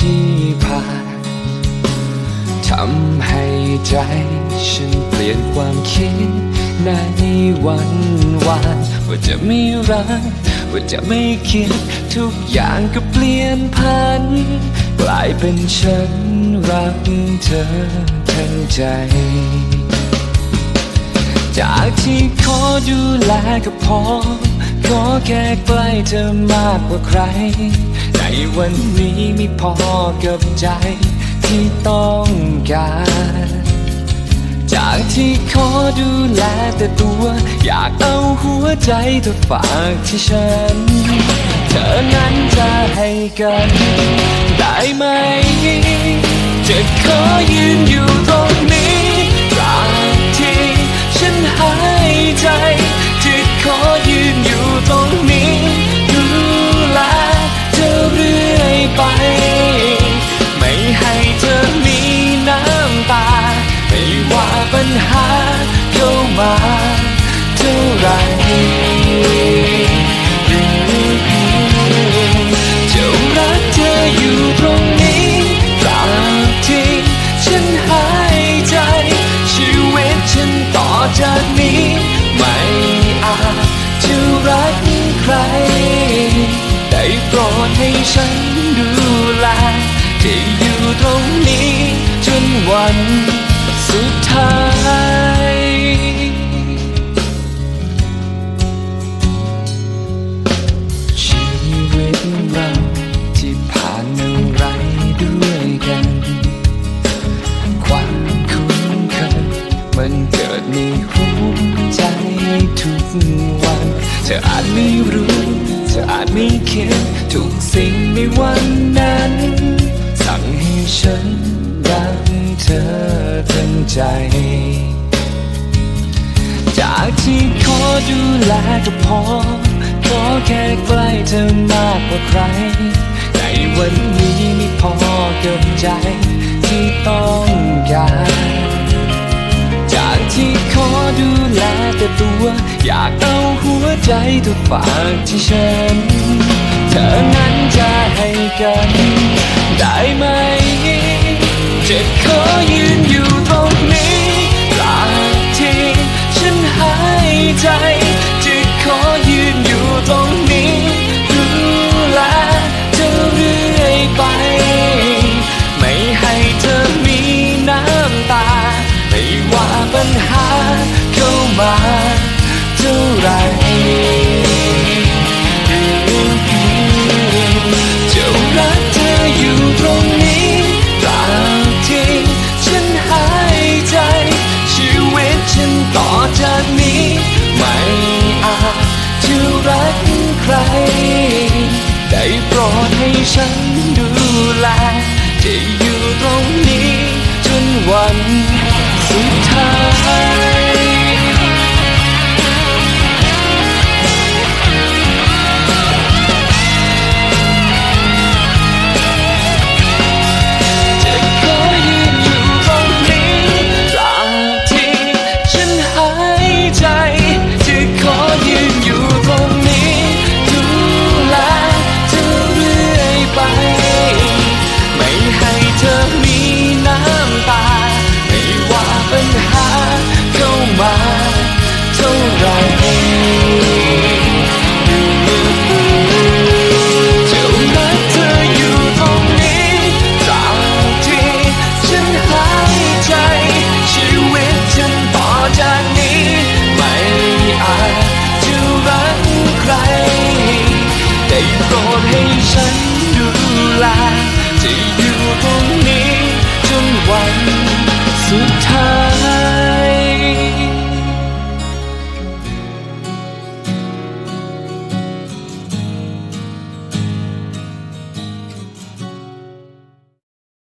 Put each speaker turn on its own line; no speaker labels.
ที่ผ่านทำให้ใจฉันเปลี่ยนความคิดในวันวานว่าจะไม่รักว่าจะไม่คิดทุกอย่างก็เปลี่ยนผัน กลายเป็นฉันรักเธอทั้งใจ จากที่ขอดูแลก็พอ ขอแค่ใกล้เธอมากกว่าใคร วันนี้ไม่พอกับใจที่ต้องการ จากที่ขอดูแลแต่ตัว อยากเอาหัวใจเธอฝากที่ฉัน เธอนั้นจะให้กัน ได้ไหม จะขอยืนอยู่ ปัญหาเข้ามาเท่าไรจะรักเธออยู่ตรงนี้ตราบที่ฉันหายใจ ชีวิตฉันต่อจากนี้ ไม่อาจจะรักใคร ได้โปรดให้ฉันดูแลจะอยู่ตรงนี้จนวัน สุดท้าย ชีวิตเราที่ผ่านอะไรด้วยกัน ความคุ้นเคยมันเกิดในหัวใจทุกวัน เธออาจไม่รู้เธออาจไม่คิดทุกสิ่งในวันนั้น สั่งให้ฉันรักเธอ ใจ จากที่ขอดูแลก็พอ ขอแค่ใกล้เธอมากกว่าใคร ในวันนี้ไม่พอเกับใจที่ต้องการจากที่ขอดูแลแต่ตัว อยากเอาหัวใจเธอฝากที่ฉัน เธอนั้นจะให้กัน ได้ไหม จะขอยืนอยู่ กใคร ได้โปรดให้ฉันดูแลจะอยู่ตรงนี้จนวัน